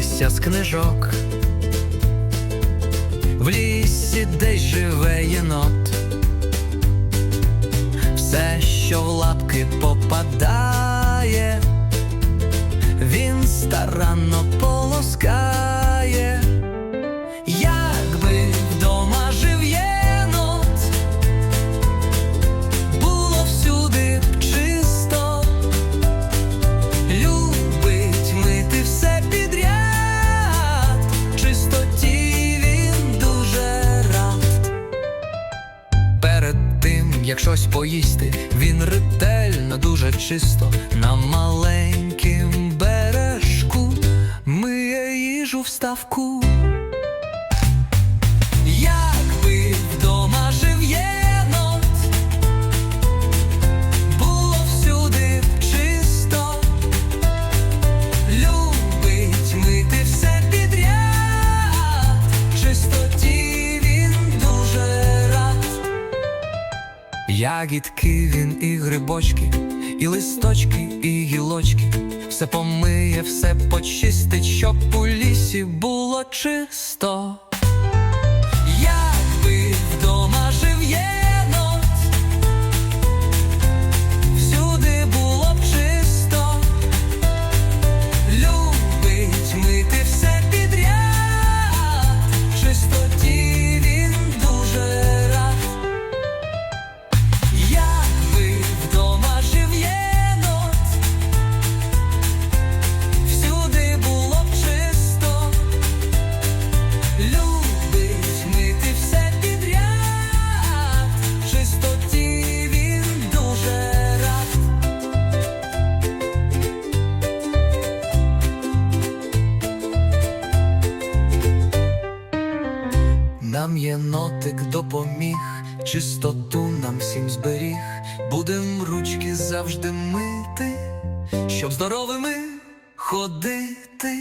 листя з книжок, в лісі десь живе єнот, все, що в лапки попадає, він старанно. як щось поїсти, він ретельно, дуже чисто на маленькім бережку миє їжу в ставку. ягідки він і грибочки, і листочки, і гілочки, все помиє, все почистить, щоб у лісі було чисто. чистоту нам всім зберіг, будем ручки завжди мити, щоб здоровими ходити.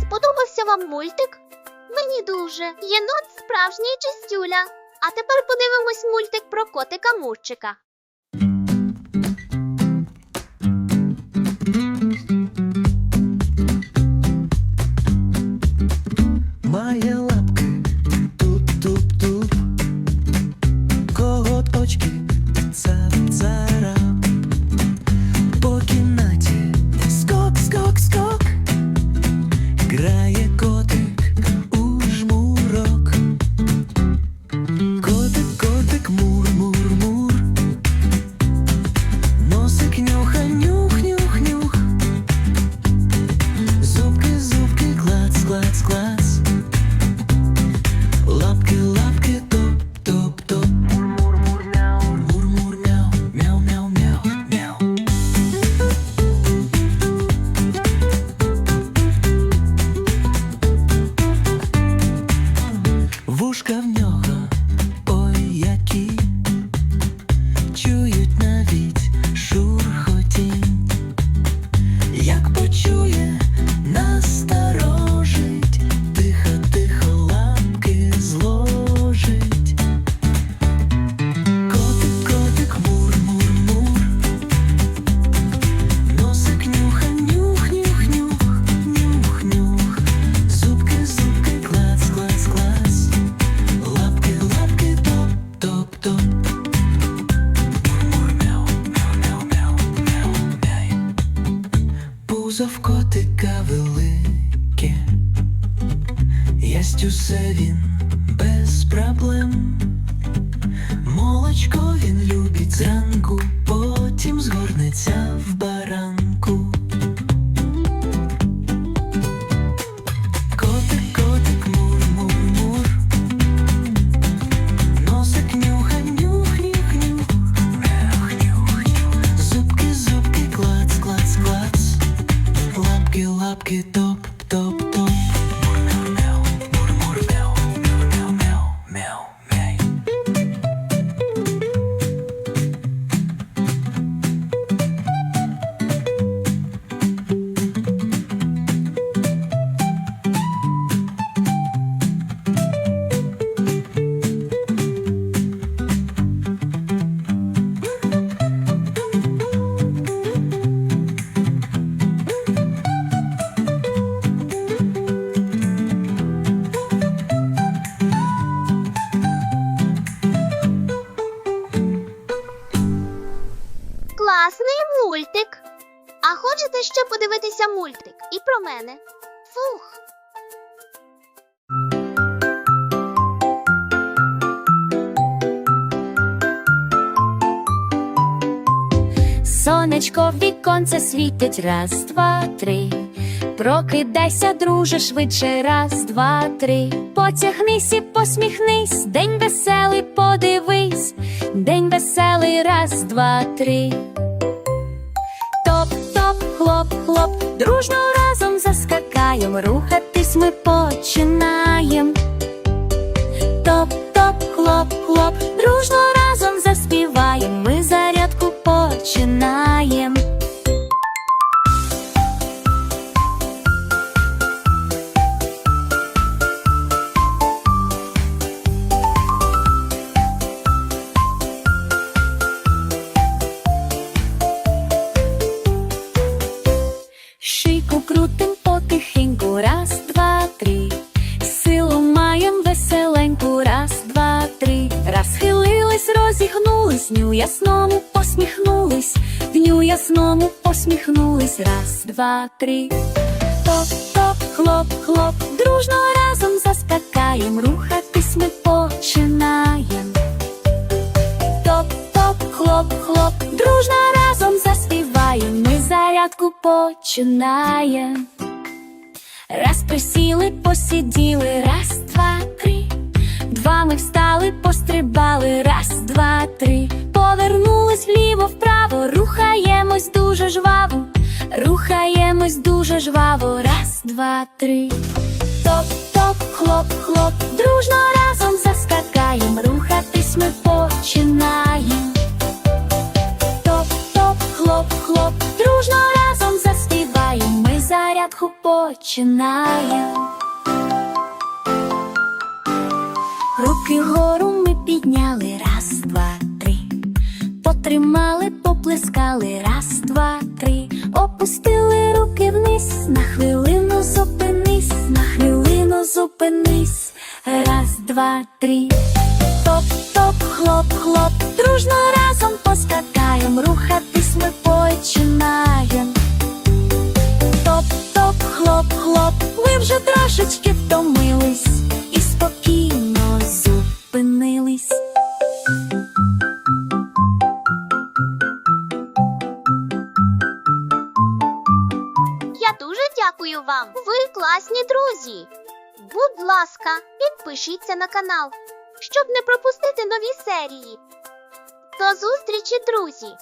Сподобався вам мультик? Мені дуже єнот справжній чистюля. А тепер подивимось мультик про котика Мурчика. Кузов котика велике, ясть усе він без проблем, молочко він любить зранку. лапки, лапки, топ, топ, топ. Подивитися мультик і про мене? Фух. Сонечко в віконце світить раз, два, три. Прокидайся, друже, швидше, раз, два, три. Потягнись і посміхнись, день веселий, подивись, день веселий, раз, два, три. Топ, хлоп, хлоп, дружно разом заскакаємо, рухатись ми починаєм. Топ, топ, хлоп, хлоп, дружно разом заспіваєм, ми зарядку починаєм. Розігнулись, дню ясному посміхнулись, дню ясному посміхнулись, раз, два, три. Топ, топ, хлоп, хлоп, дружно разом заскакаєм, рухатись ми починаєм. Топ, топ, хлоп, хлоп, дружно разом заспіваєм, ми зарядку починаєм. Раз присіли, посиділи, раз, два, три. Два ми встали, пострибали, раз, два, три. Повернулись вліво, вправо, рухаємось дуже жваво, рухаємось дуже жваво, раз, два, три. Топ, топ, хлоп, хлоп, дружно разом заскакаєм, рухатись ми починаєм. Топ, топ, хлоп, хлоп, дружно разом заспіваєм, ми зарядку починаєм. Руки вгору ми підняли, раз, два, три. Потримали, поплескали, раз, два, три. Опустили руки вниз, на хвилину зупинись, на хвилину зупинись, раз, два, три. Топ, топ, хлоп, хлоп, дружно разом поскакаєм, рухатись ми Я дуже дякую вам. Ви класні друзі. Будь ласка, підпишіться на канал, щоб не пропустити нові серії. До зустрічі, друзі!